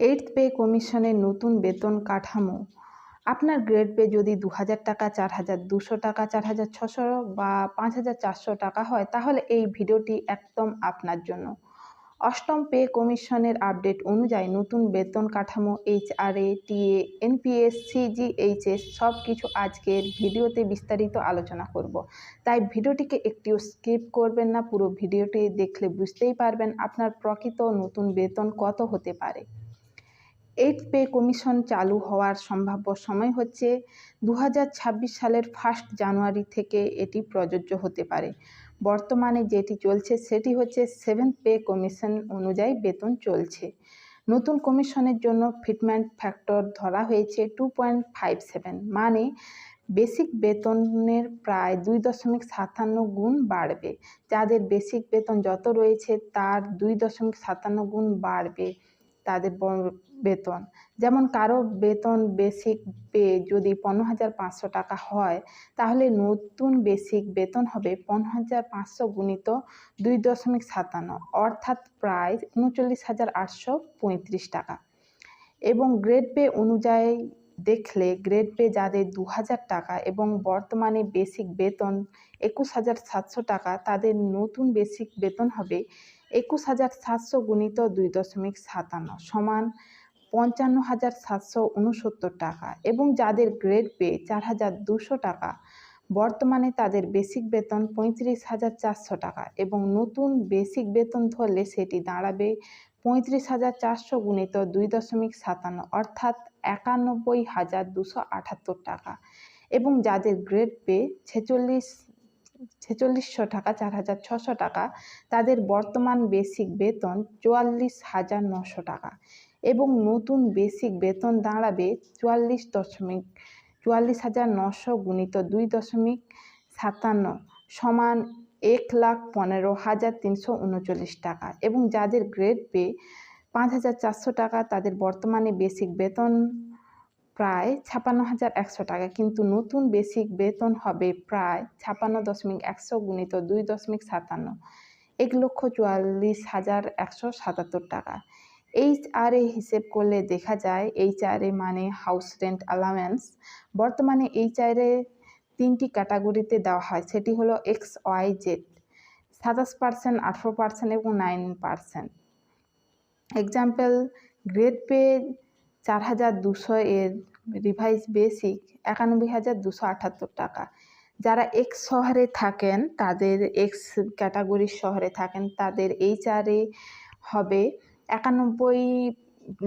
Eight pay কমিশনের নতুন বেতন কাঠামো। আপনার গ্রেড পে যদি দু হাজার টাকা চার হাজার দুশো টাকা চার হাজার ছশো বা পাঁচ হাজার চারশো টাকা হয়, তাহলে এই ভিডিওটি একদম আপনার জন্য। অষ্টম পে কমিশনের আপডেট অনুযায়ী নতুন বেতন কাঠামো এইচআরএ টিএ এনপিএস সিজিএইচএস সব কিছু আজকের ভিডিওতে বিস্তারিত আলোচনা করব। তাই ভিডিওটিকে একটিও স্কিপ করবেন না, পুরো ভিডিওটি দেখলে বুঝতেই পারবেন আপনার প্রকৃত নতুন বেতন কত হতে পারে। এইট পে কমিশন চালু হওয়ার সম্ভাব্য সময় হচ্ছে দু হাজার ছাব্বিশ সালের ফার্স্ট জানুয়ারি থেকে এটি প্রযোজ্য হতে পারে। বর্তমানে যেটি চলছে সেটি হচ্ছে সেভেন্থ পে কমিশন অনুযায়ী বেতন চলছে। নতুন কমিশনের জন্য ফিটমেন্ট ফ্যাক্টর ধরা হয়েছে টু পয়েন্ট ফাইভ সেভেন মানে বেসিক বেতনের প্রায় দুই দশমিক সাতান্ন গুণ বাড়বে। যাদের বেসিক বেতন যত রয়েছে তার দুই দশমিক সাতান্ন গুণ বাড়বে। তাদের বেতন। যেমন কারও বেতন বেসিক পে যদি পনেরো হাজার পাঁচশো টাকা হয়, তাহলে নতুন বেসিক বেতন হবে পনেরো হাজার পাঁচশো গুণিত দুই দশমিক সাতান্ন, অর্থাৎ প্রায় উনচল্লিশ হাজার আটশো পঁয়ত্রিশ টাকা। এবং গ্রেড পে অনুযায়ী দেখলে গ্রেড পে যাদের দু হাজার টাকা এবং বর্তমানে বেসিক বেতন একুশ হাজার সাতশো টাকা, তাদের নতুন বেসিক বেতন হবে একুশ হাজার সাতশো গুণিত দুই দশমিক সাতান্ন সমান পঞ্চান্ন হাজার সাতশো উনসত্তর টাকা এবং যাদের গ্রেড পে চার হাজার দুশো টাকা। বর্তমানে তাদের বেসিক বেতন পঁয়ত্রিশ হাজার চারশো টাকা এবং নতুন বেসিক বেতন ধরলে সেটি দাঁড়াবে পঁয়ত্রিশ হাজার চারশো গুণিত দুই দশমিক সাতান্ন অর্থাৎ একানব্বই হাজার দুশো আটাত্তর টাকা এবং যাদের গ্রেড পে ছেচল্লিশ, ছেচল্লিশশো টাকা, চার হাজার ছশো টাকা, তাদের বর্তমান বেসিক বেতন চুয়াল্লিশ হাজার নশো টাকা। এবং নতুন বেসিক বেতন দাঁড়াবে চুয়াল্লিশ দশমিক, চুয়াল্লিশ হাজার নশো গুণিত দুই দশমিক সাতান্ন সমান এক লাখ পনেরো হাজার তিনশো উনচল্লিশ টাকা এবং যাদের গ্রেড পে পাঁচ হাজার চারশো টাকা, তাদের বর্তমানে বেসিক বেতন প্রায় ছাপান্ন হাজার একশো টাকা। কিন্তু নতুন বেসিক বেতন হবে প্রায় ছাপান্ন দশমিক একশো গুণিত দুই দশমিক সাতান্ন, এক লক্ষ চুয়াল্লিশ হাজার একশো সাতাত্তর টাকা। এইচ আর এ হিসেব করলে দেখা যায় এইচ আর এ মানে হাউস রেন্ট অ্যালাওয়েন্স বর্তমানে এইচ আর এ তিনটি ক্যাটাগরিতে দেওয়া হয়, সেটি হলো এক্স ওয়াই জেড সাতাশ পার্সেন্ট আঠেরো পার্সেন্ট এবং nine percent example grade pay চার হাজার দুশো এর রিভাইস বেসিক একানব্বই হাজার দুশো আটাত্তর টাকা। যারা এক্স শহরে থাকেন, তাদের এক্স ক্যাটাগরির শহরে থাকেন, তাদের এইচআরএ হবে একানব্বই,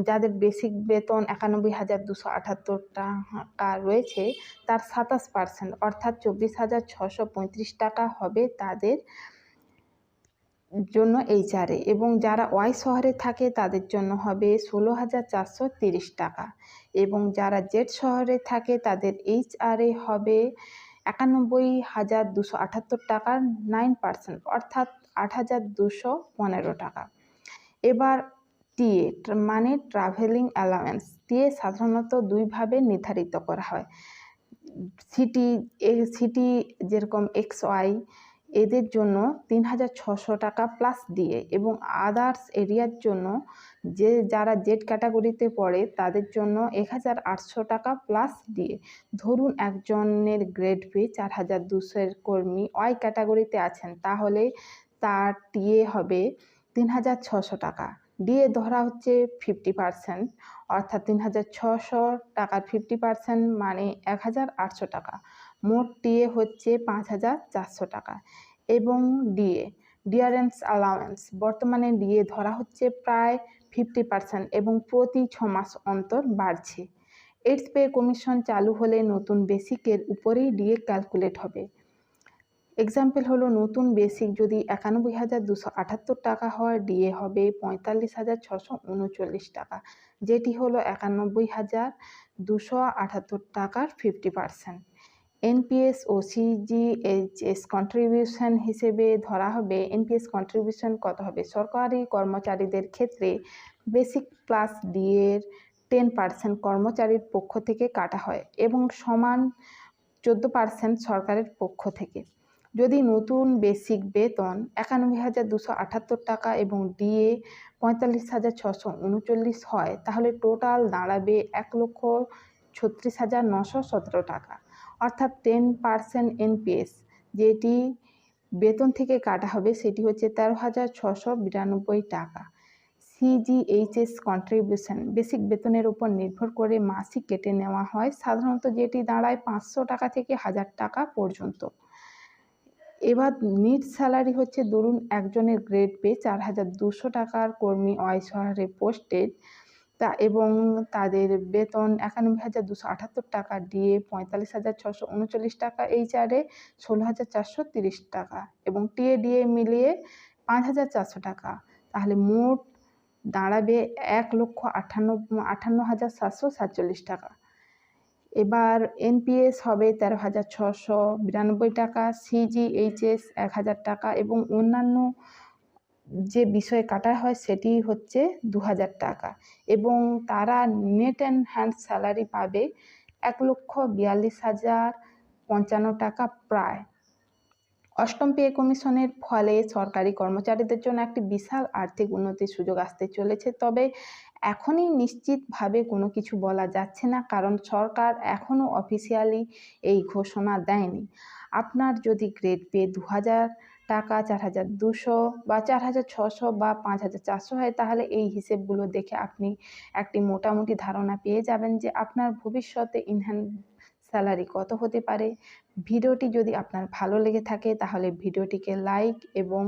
যাদের বেসিক বেতন একানব্বই হাজার দুশো আটাত্তর টাকা রয়েছে, তার সাতাশ পার্সেন্ট অর্থাৎ চব্বিশ হাজার ছশো পঁয়ত্রিশ টাকা হবে তাদের জন্য এইচআরএ এবং যারা ওয়াই শহরে থাকে তাদের জন্য হবে ষোলো হাজার চারশো তিরিশ টাকা এবং যারা জেড শহরে থাকে তাদের এইচআরএ হবে একানব্বই হাজার দুশো আটাত্তর টাকার নাইন পার্সেন্ট অর্থাৎ আট হাজার দুশো পনেরো টাকা। এবার টিএ মানে ট্রাভেলিং অ্যালাওয়েন্স। টিএ সাধারণত দুইভাবে নির্ধারিত করা হয়। সিটি সিটি যেরকম এক্স, ওয়াই, এদের জন্য তিন হাজার ছশো টাকা প্লাস দিয়ে এবং আদার্স এরিয়ার জন্য যে, যারা জেড ক্যাটাগরিতে পড়ে তাদের জন্য এক হাজার আটশো টাকা প্লাস দিয়ে। ধরুন একজনের গ্রেড পে চার হাজার দুশোর কর্মী ওয়াই ক্যাটাগরিতে আছেন, তাহলে তার টিএ হবে তিন হাজার ছশো টাকা। ডিএ ধরা হচ্ছে ফিফটি পার্সেন্ট অর্থাৎ তিন হাজার ছশো টাকার ফিফটি পার্সেন্ট মানে এক হাজার আটশো টাকা। মোট ডিএ হচ্ছে পাঁচ হাজার চারশো টাকা। এবং ডিএ ডিয়ারেন্স অ্যালাওয়েন্স বর্তমানে ডিএ ধরা হচ্ছে প্রায় ফিফটি পার্সেন্ট এবং প্রতি ছ মাস অন্তর বাড়ছে। এইডস পে কমিশন চালু হলে নতুন বেসিকের উপরেই ডিএ ক্যালকুলেট হবে। এক্সাম্পল হলো নতুন বেসিক যদি একানব্বই হাজার দুশো আটাত্তর টাকা হয় ডিএ হবে পঁয়তাল্লিশ হাজার ছশো উনচল্লিশ টাকা। যেটি হলো একানব্বই হাজার দুশো আটাত্তর টাকার ফিফটি পার্সেন্ট এনপিএস ও সিজিএইচএস কন্ট্রিবিউশন হিসেবে ধরা হবে এনপিএস কন্ট্রিবিউশন কত হবে? সরকারি কর্মচারীদের ক্ষেত্রে বেসিক প্লাস ডিএর টেন পার্সেন্ট কর্মচারীর পক্ষ থেকে কাটা হয় এবং সমান চোদ্দ পার্সেন্ট সরকারের পক্ষ থেকে। যদি নতুন বেসিক বেতন একানব্বই হাজার দুশো আটাত্তর টাকা এবং ডিএ পঁয়তাল্লিশ হাজার ছশো উনচল্লিশ হয়, তাহলে টোটাল দাঁড়াবে এক লক্ষ ছত্রিশ হাজার নশো সতেরো টাকা। অর্থাৎ টেন পার্সেন্ট এনপিএস, যেটি বেতন থেকে কাটা হবে সেটি হচ্ছে তেরো হাজার ছশো বিরানব্বই টাকা। সিজিএইচএস কন্ট্রিবিউশন বেসিক বেতনের উপর নির্ভর করে মাসিক কেটে নেওয়া হয়, সাধারণত যেটি দাঁড়ায় পাঁচশো টাকা থেকে হাজার টাকা পর্যন্ত। এবার নিট স্যালারি হচ্ছে ধরুন একজনের গ্রেড পে চার হাজার দুশো টাকার কর্মী অয়শহরে পোস্টেড। তা এবং তাদের বেতন একানব্বই হাজার দুশো আটাত্তর টাকা দিয়ে পঁয়তাল্লিশ হাজার ছশো উনচল্লিশ টাকা এইচআরে ষোলো হাজার চারশো তিরিশ টাকা এবং টিএ, ডিএ মিলিয়ে পাঁচ হাজার চারশো টাকা। তাহলে মোট দাঁড়াবে এক লক্ষ আটান্ন আটান্ন হাজার সাতশো সাতচল্লিশ টাকা। এবার এনপিএস হবে তেরো হাজার ছশো বিরানব্বই টাকা, সিজিএইচএস এক হাজার টাকা এবং অন্যান্য যে বিষয়ে কাটা হয় সেটি হচ্ছে দু হাজার টাকা এবং তারা নেট অ্যান্ড হ্যান্ড স্যালারি পাবে এক লক্ষ বিয়াল্লিশ হাজার পঞ্চান্ন টাকা প্রায়। অষ্টম পে কমিশনের ফলে সরকারি কর্মচারীদের জন্য একটি বিশাল আর্থিক উন্নতির সুযোগ আসতে চলেছে। তবে এখনই নিশ্চিতভাবে কোনো কিছু বলা যাচ্ছে না, কারণ সরকার এখনও অফিসিয়ালি এই ঘোষণা দেয়নি। আপনার যদি গ্রেড পে দু হাজার টাকা চার হাজার দুশো বা চার হাজার ছশো বা পাঁচ হাজার চারশো হয়, তাহলে এই হিসেবগুলো দেখে আপনি একটি মোটামুটি ধারণা পেয়ে যাবেন যে আপনার ভবিষ্যতে ইনহ্যান্ড স্যালারি কত হতে পারে? ভিডিওটি যদি আপনার ভালো লেগে থাকে, তাহলে ভিডিওটিকে লাইক এবং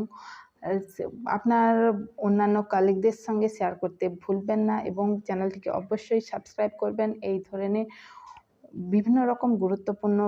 আপনার অন্যান্য কালিকদের সঙ্গে শেয়ার করতে ভুলবেন না এবং চ্যানেলটিকে অবশ্যই সাবস্ক্রাইব করবেন। এই ধরনের বিভিন্ন রকম গুরুত্বপূর্ণ